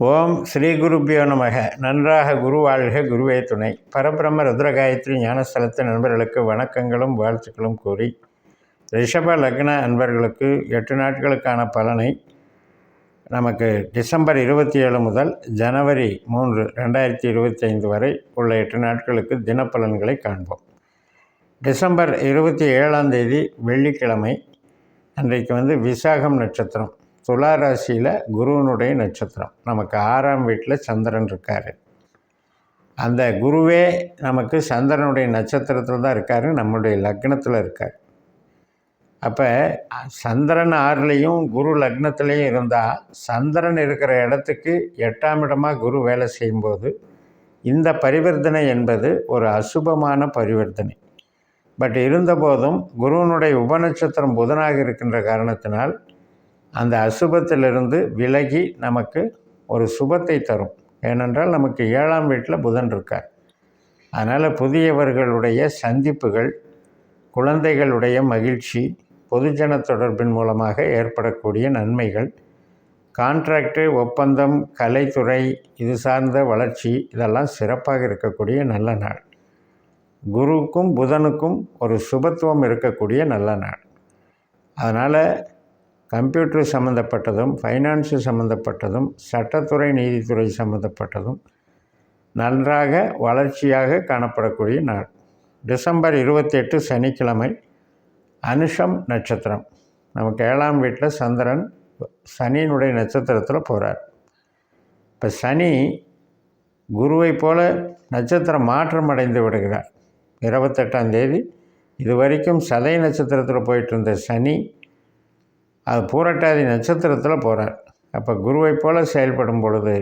ஓம் ஸ்ரீ குருப்பியோ நமக. நன்றாக குரு வாழ்க குருவே துணை. பரபிரம்ம ருத்ரகாயத்ரி ஞானஸ்தலத்து நண்பர்களுக்கு வணக்கங்களும் வாழ்த்துக்களும் கூறி ரிஷப லக்ன அன்பர்களுக்கு எட்டு நாட்களுக்கான பலனை நமக்கு டிசம்பர் இருபத்தி ஏழு முதல் ஜனவரி மூன்று ரெண்டாயிரத்தி இருபத்தி ஐந்து வரை உள்ள எட்டு நாட்களுக்கு தினப்பலன்களை காண்போம். டிசம்பர் இருபத்தி ஏழாம் தேதி வெள்ளிக்கிழமை அன்றைக்கு வந்து விசாகம் நட்சத்திரம். துலா ராசியில் குருவனுடைய நட்சத்திரம். நமக்கு ஆறாம் வீட்டில் சந்திரன் இருக்கார். அந்த குருவே நமக்கு சந்திரனுடைய நட்சத்திரத்தில் தான் இருக்கார் நம்மளுடைய லக்னத்தில் இருக்கார். அப்போ சந்திரன் ஆறுலேயும் குரு லக்னத்துலேயும் இருந்தால் சந்திரன் இருக்கிற இடத்துக்கு எட்டாம் இடமாக குரு வேலை செய்யும்போது இந்த பரிவர்த்தனை என்பது ஒரு அசுபமான பரிவர்த்தனை. பட் இருந்தபோதும் குருவனுடைய உபநட்சத்திரம் புதனாக இருக்கின்ற காரணத்தினால் அந்த அசுபத்திலிருந்து விலகி நமக்கு ஒரு சுபத்தை தரும். ஏனென்றால் நமக்கு ஏழாம் வீட்டில் புதன் இருக்கார். அதனால் புதியவர்களுடைய சந்திப்புகள் குழந்தைகளுடைய மகிழ்ச்சி பொதுஜன தொடர்பின் மூலமாக ஏற்படக்கூடிய நன்மைகள் கான்ட்ராக்டு ஒப்பந்தம் கலைத்துறை இது சார்ந்த வளர்ச்சி இதெல்லாம் சிறப்பாக இருக்கக்கூடிய நல்ல நாள். குருவுக்கும் புதனுக்கும் ஒரு சுபத்துவம் இருக்கக்கூடிய நல்ல நாள். அதனால் கம்ப்யூட்டர் சம்மந்தப்பட்டதும் ஃபைனான்ஸு சம்மந்தப்பட்டதும் சட்டத்துறை நீதித்துறை சம்மந்தப்பட்டதும் நன்றாக வளர்ச்சியாக காணப்படக்கூடிய நாள். டிசம்பர் இருபத்தெட்டு சனிக்கிழமை அனுஷம் நட்சத்திரம். நமக்கு ஏழாம் வீட்டில் சந்திரன் சனியினுடைய நட்சத்திரத்தில் போகிறார் இப்போ சனி குருவை போல நட்சத்திரம் மாற்றம் அடைந்து விடுகிறார். இருபத்தெட்டாம் தேதி இது வரைக்கும் சதை நட்சத்திரத்தில் போயிட்டு இருந்த சனி அது பூரட்டாதி நட்சத்திரத்தில் போகிறார் அப்போ குருவை போல் செயல்படும் பொழுது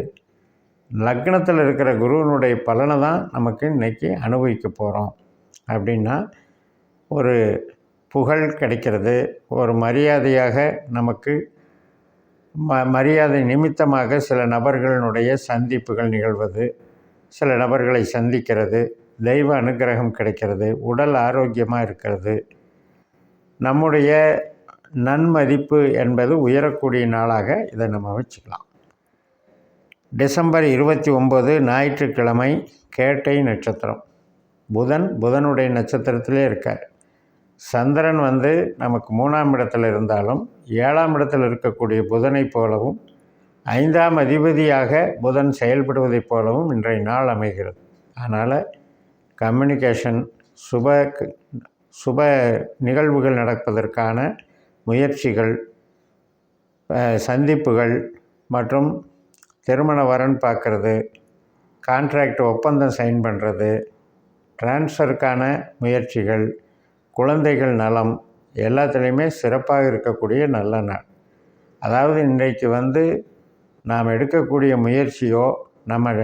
லக்னத்தில் இருக்கிற குருவனுடைய பலனை தான் நமக்கு இன்றைக்கி அனுபவிக்க போகிறோம் அப்படின்னா ஒரு புகழ் கிடைக்கிறது. ஒரு மரியாதையாக நமக்கு ம மரியாதை நிமித்தமாக சில நபர்களினுடைய சந்திப்புகள் நிகழ்வது சில நபர்களை சந்திக்கிறது தெய்வ அனுகிரகம் கிடைக்கிறது உடல் ஆரோக்கியமாக இருக்கிறது நம்முடைய நன்மதிப்பு என்பது உயரக்கூடிய நாளாக இதை நம்ம வச்சுக்கலாம். டிசம்பர் இருபத்தி ஒம்பது ஞாயிற்றுக்கிழமை கேட்டை நட்சத்திரம். புதன் புதனுடைய நட்சத்திரத்திலே இருக்கார். சந்திரன் வந்து நமக்கு மூணாம் இடத்துல இருந்தாலும் ஏழாம் இடத்தில் இருக்கக்கூடிய புதனை போலவும் ஐந்தாம் அதிபதியாக புதன் செயல்படுவதைப் போலவும் இன்றைய நாள் அமைகிறது. அதனால் கம்யூனிகேஷன் சுப சுப நிகழ்வுகள் நடப்பதற்கான முயற்சிகள் சந்திப்புகள் மற்றும் திருமண வரன் பார்க்குறது கான்ட்ராக்ட் ஒப்பந்தம் சைன் பண்ணுறது டிரான்ஸ்ஃபருக்கான முயற்சிகள் குழந்தைகள் நலம் எல்லாத்துலேயுமே சிறப்பாக இருக்கக்கூடிய நல்ல நாள். அதாவது இன்றைக்கு வந்து நாம் எடுக்கக்கூடிய முயற்சியோ நம்ம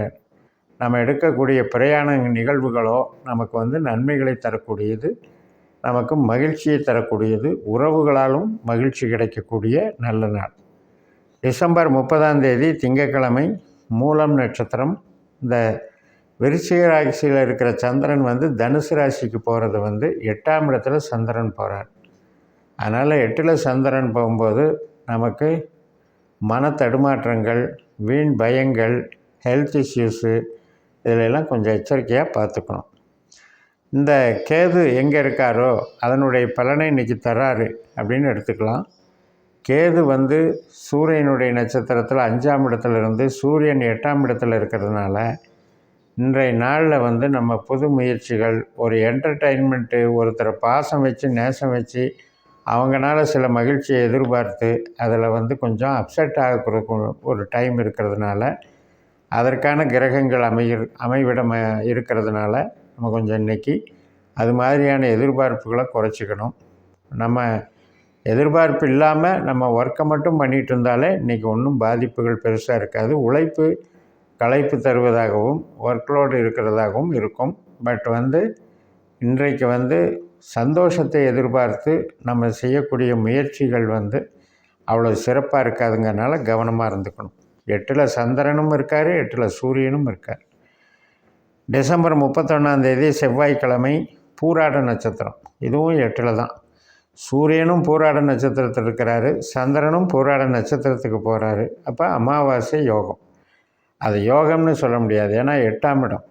நம்ம எடுக்கக்கூடிய பிரயாண நிகழ்வுகளோ நமக்கு வந்து நன்மைகளை தரக்கூடியது நமக்கு மகிழ்ச்சியை தரக்கூடியது உறவுகளாலும் மகிழ்ச்சி கிடைக்கக்கூடிய நல்ல நாள். டிசம்பர் முப்பதாம் தேதி திங்கட்கிழமை மூலம் நட்சத்திரம். இந்த விருச்சிக ராசியில் இருக்கிற சந்திரன் வந்து தனுசு ராசிக்கு போகிறது வந்து எட்டாம் இடத்துல சந்திரன் போகிறார் அதனால் எட்டில் சந்திரன் போகும்போது நமக்கு மன தடுமாற்றங்கள் வீண் பயங்கள் ஹெல்த் இஷ்யூஸு இதிலெல்லாம் கொஞ்சம் எச்சரிக்கையாக பார்த்துக்கணும். இந்த கேது எங்கே இருக்காரோ அதனுடைய பலனை இன்றைக்கி தராரு அப்படின்னு எடுத்துக்கலாம். கேது வந்து சூரியனுடைய நட்சத்திரத்தில் அஞ்சாம் இடத்துல இருந்து சூரியன் எட்டாம் இடத்துல இருக்கிறதுனால இன்றைய நாளில் வந்து நம்ம புது முயற்சிகள் ஒரு என்டர்டெயின்மெண்ட்டு ஒருத்தரை பாசம் வச்சு நேசம் வச்சு அவங்களால சில மகிழ்ச்சியை எதிர்பார்த்து அதில் வந்து கொஞ்சம் அப்செட் ஆக ஒரு டைம் இருக்கிறதுனால அதற்கான கிரகங்கள் அமைய அமைவிடம் இருக்கிறதுனால நம்ம கொஞ்சம் இன்றைக்கி அது மாதிரியான எதிர்பார்ப்புகளை குறைச்சிக்கணும். நம்ம எதிர்பார்ப்பு இல்லாமல் நம்ம ஒர்க்கை மட்டும் பண்ணிகிட்டு இருந்தாலே இன்றைக்கி ஒன்றும் பாதிப்புகள் பெருசாக இருக்காது. உழைப்பு களைப்பு தருவதாகவும் ஒர்க்லோடு இருக்கிறதாகவும் இருக்கும். பட் வந்து இன்றைக்கு வந்து சந்தோஷத்தை எதிர்பார்த்து நம்ம செய்யக்கூடிய முயற்சிகள் வந்து அவ்வளோ சிறப்பாக இருக்காதுங்கிறனால கவனமாக இருந்துக்கணும். எட்டில் சந்திரனும் இருக்கார் எட்டில் சூரியனும் இருக்கார். டிசம்பர் முப்பத்தொன்னாந்தேதி செவ்வாய்க்கிழமை பூராட நட்சத்திரம். இதுவும் எட்டில் தான். சூரியனும் பூராட நட்சத்திரத்தில் இருக்கிறாரு. சந்திரனும் பூராட நட்சத்திரத்துக்கு போகிறாரு அப்போ அமாவாசை யோகம். அது யோகம்னு சொல்ல முடியாது. ஏன்னா எட்டாம் இடம்.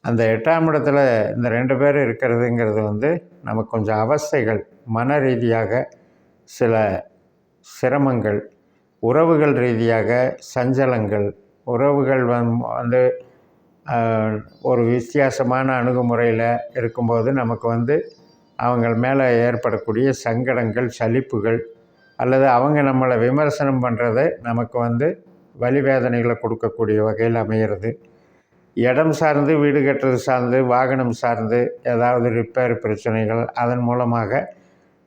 அந்த எட்டாம் இடத்துல இந்த ரெண்டு பேர் இருக்கிறதுங்கிறது வந்து நமக்கு கொஞ்சம் அவஸ்தைகள். மன ரீதியாக சில சிரமங்கள். உறவுகள் ரீதியாக சஞ்சலங்கள். உறவுகள் வந்து ஒரு வித்தியாசமான அணுகுமுறையில் இருக்கும்போது நமக்கு வந்து அவங்கள் மேலே ஏற்படக்கூடிய சங்கடங்கள் சலிப்புகள் அல்லது அவங்க நம்மளை விமர்சனம் பண்ணுறது நமக்கு வந்து வலிவேதனைகளை கொடுக்கக்கூடிய வகையில் அமைகிறது இடம் சார்ந்து வீடு கட்டுறது சார்ந்து வாகனம் சார்ந்து ஏதாவது ரிப்பேர் பிரச்சனைகள் அதன் மூலமாக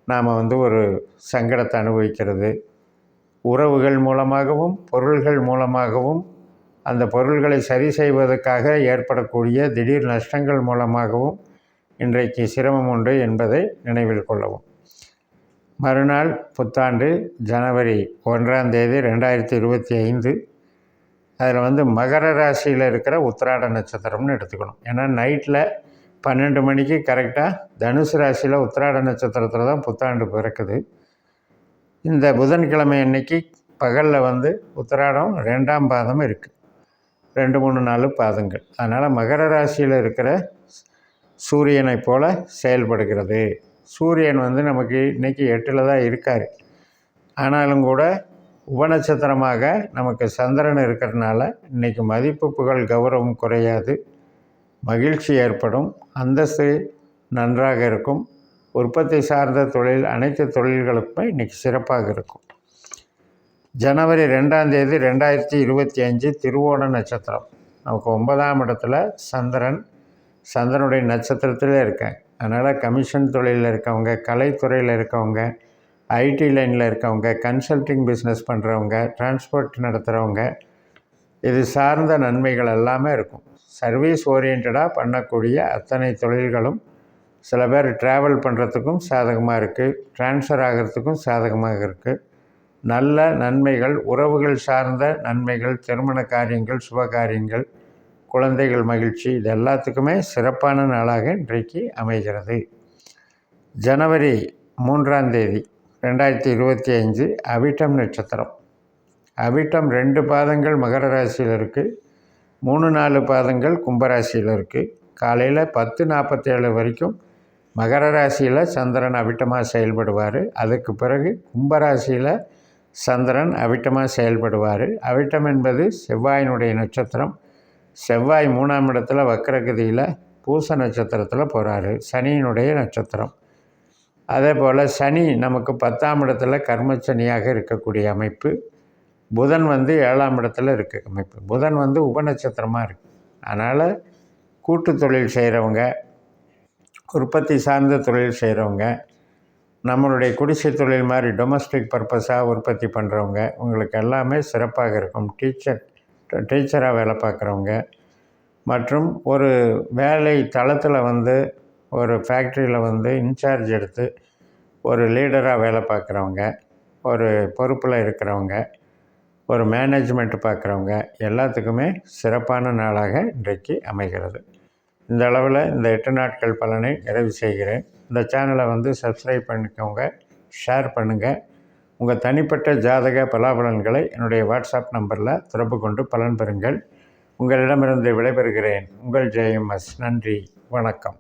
நாம் வந்து ஒரு சங்கடத்தை அனுபவிக்கிறது. உறவுகள் மூலமாகவும் பொருள்கள் மூலமாகவும் அந்த பொருள்களை சரி செய்வதற்காக ஏற்படக்கூடிய திடீர் நஷ்டங்கள் மூலமாகவும் இன்றைக்கு சிரமம் உண்டு என்பதை நினைவில் கொள்ளவும். மறுநாள் புத்தாண்டு ஜனவரி ஒன்றாம் தேதி ரெண்டாயிரத்தி இருபத்தி ஐந்து. அதில் வந்து மகர ராசியில் இருக்கிற உத்திராட நட்சத்திரம்னு எடுத்துக்கணும். ஏன்னா நைட்டில் பன்னெண்டு மணிக்கு கரெக்டாக தனுசு ராசியில் உத்திராட நட்சத்திரத்தில் தான் புத்தாண்டு பிறக்குது. இந்த புதன்கிழமை அன்னைக்கு பகலில் வந்து உத்திராடம் ரெண்டாம் பாதம் இருக்குது ரெண்டு மூணு நாலு பாதங்கள். அதனால் மகர ராசியில் இருக்கிற சூரியனை போல் செயல்படுகிறது. சூரியன் வந்து நமக்கு இன்றைக்கி எட்டில் தான் இருக்கார். ஆனாலும் கூட உபநட்சத்திரமாக நமக்கு சந்திரன் இருக்கிறதுனால இன்றைக்கி மதிப்பு புகழ் கௌரவம் குறையாது. மகிழ்ச்சி ஏற்படும். அந்தஸ்து நன்றாக இருக்கும். உற்பத்தி சார்ந்த தொழில் அனைத்து தொழில்களுக்குமே இன்றைக்கி சிறப்பாக இருக்கும். ஜனவரி ரெண்டாம் தேதி ரெண்டாயிரத்தி இருபத்தி அஞ்சு திருவோண நட்சத்திரம். நமக்கு ஒன்பதாம் இடத்துல சந்திரன். சந்திரனுடைய நட்சத்திரத்திலே இருக்கேன். அதனால் கமிஷன் தொழிலில் இருக்கவங்க கலைத்துறையில் இருக்கவங்க ஐடி லைனில் இருக்கவங்க கன்சல்டிங் பிஸ்னஸ் பண்ணுறவங்க டிரான்ஸ்போர்ட் நடத்துகிறவங்க இது சார்ந்த நன்மைகள் எல்லாமே இருக்கும். சர்வீஸ் ஓரியன்டாக பண்ணக்கூடிய அத்தனை தொழில்களும் சில பேர் ட்ராவல் பண்ணுறதுக்கும் சாதகமாக இருக்குது ட்ரான்ஸ்ஃபர் ஆகிறதுக்கும் சாதகமாக இருக்குது நல்ல நன்மைகள் உறவுகள் சார்ந்த நன்மைகள் திருமண காரியங்கள் சுப காரியங்கள் குழந்தைகள் மகிழ்ச்சி இது எல்லாத்துக்குமே சிறப்பான நாளாக இன்றைக்கு அமைகிறது. ஜனவரி மூன்றாம் தேதி ரெண்டாயிரத்தி இருபத்தி அஞ்சு அவிட்டம் நட்சத்திரம். அவிட்டம் ரெண்டு பாதங்கள் மகர ராசியில் இருக்குது மூணு நாலு பாதங்கள் கும்பராசியில் இருக்குது காலையில் பத்து நாற்பத்தேழு வரைக்கும் மகர ராசியில் சந்திரன் அவிட்டமாக செயல்படுவார். அதுக்கு பிறகு கும்பராசியில் சந்திரன் அவிட்டமாக செயல்படுவார். அவிட்டம் என்பது செவ்வாயினுடைய நட்சத்திரம். செவ்வாய் மூணாம் இடத்துல வக்கரகதியில் பூச நட்சத்திரத்தில் போகிறாரு சனியினுடைய நட்சத்திரம். அதே போல் சனி நமக்கு பத்தாம் இடத்துல கர்மச்சனியாக இருக்கக்கூடிய அமைப்பு. புதன் வந்து ஏழாம் இடத்துல இருக்க அமைப்பு. புதன் வந்து உபநட்சத்திரமாக இருக்குது அதனால் கூட்டு தொழில் செய்கிறவங்க உற்பத்தி சார்ந்த தொழில் செய்கிறவங்க நம்மளுடைய குடிசை தொழில் மாதிரி டொமஸ்டிக் பர்பஸாக உற்பத்தி பண்ணுறவங்க உங்களுக்கு எல்லாமே சிறப்பாக இருக்கும். டீச்சர் டீச்சராக வேலை பார்க்குறவங்க. மற்றும் ஒரு வேலை தளத்தில் வந்து ஒரு ஃபேக்ட்ரியில் வந்து இன்சார்ஜ் எடுத்து ஒரு லீடராக வேலை பார்க்குறவங்க ஒரு பொறுப்பில் இருக்கிறவங்க ஒரு மேனேஜ்மெண்ட் பார்க்குறவங்க எல்லாத்துக்குமே சிறப்பான நாளாக இன்றைக்கு அமைகிறது. இந்த அளவில் இந்த எட்டு நாட்கள் பலனை நிறைவு செய்கிறேன். இந்த சேனலை வந்து சப்ஸ்கிரைப் பண்ணிக்கோங்க ஷேர் பண்ணுங்கள் உங்கள் தனிப்பட்ட ஜாதக பலாபலன்களை என்னுடைய வாட்ஸ்அப் நம்பரில் தொடர்பு கொண்டு பலன் பெறுங்கள். உங்களிடமிருந்து விடைபெறுகிறேன். உங்கள் ஜெயம்எஸ். நன்றி. வணக்கம்.